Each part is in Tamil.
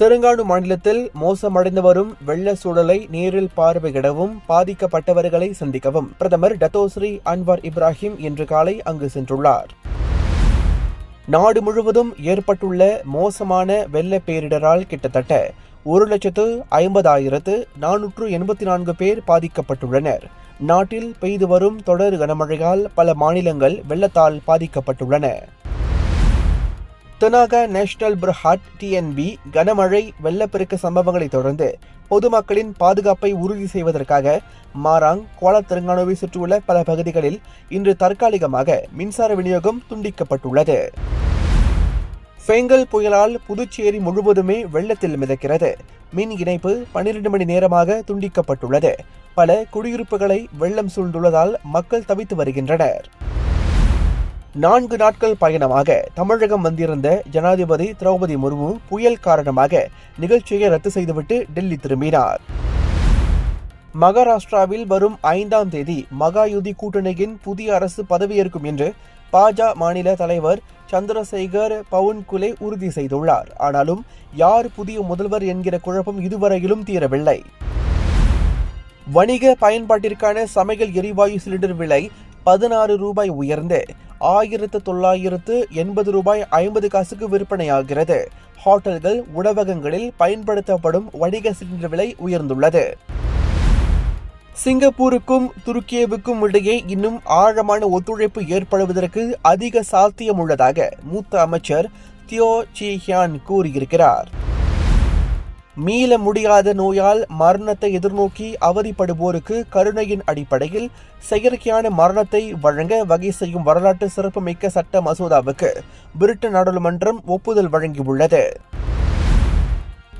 தெலுங்கானு மாநிலத்தில் மோசமடைந்து வரும் வெள்ள சூழலை நேரில் பார்வையிடவும் பாதிக்கப்பட்டவர்களை சந்திக்கவும் பிரதமர் டத்தோஸ்ரீ அன்வார் இப்ராஹிம் இன்று காலை அங்கு சென்றுள்ளார். நாடு முழுவதும் ஏற்பட்டுள்ள மோசமான வெள்ள பேரிடரால் கிட்டத்தட்ட ஒரு லட்சத்து ஐம்பதாயிரத்து நானூற்று எண்பத்தி நான்கு பேர் பாதிக்கப்பட்டுள்ளனர். நாட்டில் பெய்து வரும் தொடர் கனமழையால் பல மாநிலங்கள் வெள்ளத்தால் பாதிக்கப்பட்டுள்ளன. தெனாக நேஷனல் பிரஹாட் டிஎன்பி கனமழை வெள்ளப்பெருக்கு சம்பவங்களை தொடர்ந்து பொதுமக்களின் பாதுகாப்பை உறுதி செய்வதற்காக மாராங் கோலா தெலுங்கானாவை சுற்றியுள்ள பல பகுதிகளில் இன்று தற்காலிகமாக மின்சார விநியோகம் துண்டிக்கப்பட்டுள்ளது. ஃபெங்கல் புயலால் புதுச்சேரி முழுவதுமே வெள்ளத்தில் மிதக்கிறது. மின் இணைப்பு பன்னிரண்டு மணி நேரமாக துண்டிக்கப்பட்டுள்ளது. பல குடியிருப்புகளை வெள்ளம் சூழ்ந்துள்ளதால் மக்கள் தவித்து வருகின்றனர். நான்கு நாட்கள் பயணமாக தமிழகம் வந்திருந்த ஜனாதிபதி திரௌபதி முர்மு புயல் காரணமாக நிகழ்ச்சியை ரத்து செய்துவிட்டு டெல்லி திரும்பினார். மகாராஷ்டிராவில் வரும் ஐந்தாம் தேதி மகாயுதி கூட்டணியின் புதிய அரசு பதவியேற்கும் என்று பாஜ மாநில தலைவர் சந்திரசேகர் பவுன்குலே உறுதி செய்துள்ளார். ஆனாலும் யார் புதிய முதல்வர் என்கிற குழப்பம் இதுவரையிலும் தீரவில்லை. வணிக பயன்பாட்டிற்கான சமையல் எரிவாயு சிலிண்டர் விலை பதினாறு ரூபாய் உயர்ந்து ஆயிரத்து தொள்ளாயிரத்து எண்பது ரூபாய் ஐம்பது காசுக்கு விற்பனையாகிறது. ஹோட்டல்கள் உணவகங்களில் பயன்படுத்தப்படும் வணிக சிலிண்டர் விலை உயர்ந்துள்ளது. சிங்கப்பூருக்கும் துருக்கியவுக்கும் இடையே இன்னும் ஆழமான ஒத்துழைப்பு ஏற்படுவதற்கு அதிக சாத்தியம் உள்ளதாக மூத்த அமைச்சர் தியோ சிஹியான் கூறியிருக்கிறார். மீள முடியாத நோயால் மரணத்தை எதிர்நோக்கி அவதிப்படுவோருக்கு கருணையின் அடிப்படையில் செயற்கையான மரணத்தை வழங்க வகை செய்யும் வரலாற்று சிறப்புமிக்க சட்ட மசோதாவுக்கு பிரிட்டன் நாடாளுமன்றம் ஒப்புதல் வழங்கியுள்ளது.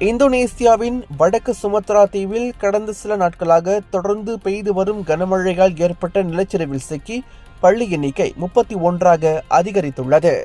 இந்தோனேசியாவின் வடக்கு சுமத்ரா தீவில் கடந்த சில நாட்களாக தொடர்ந்து பெய்து வரும் கனமழையால் ஏற்பட்ட நிலச்சரிவில் சிக்கி பள்ளி எண்ணிக்கை முப்பத்தி ஒன்றாக அதிகரித்துள்ளது.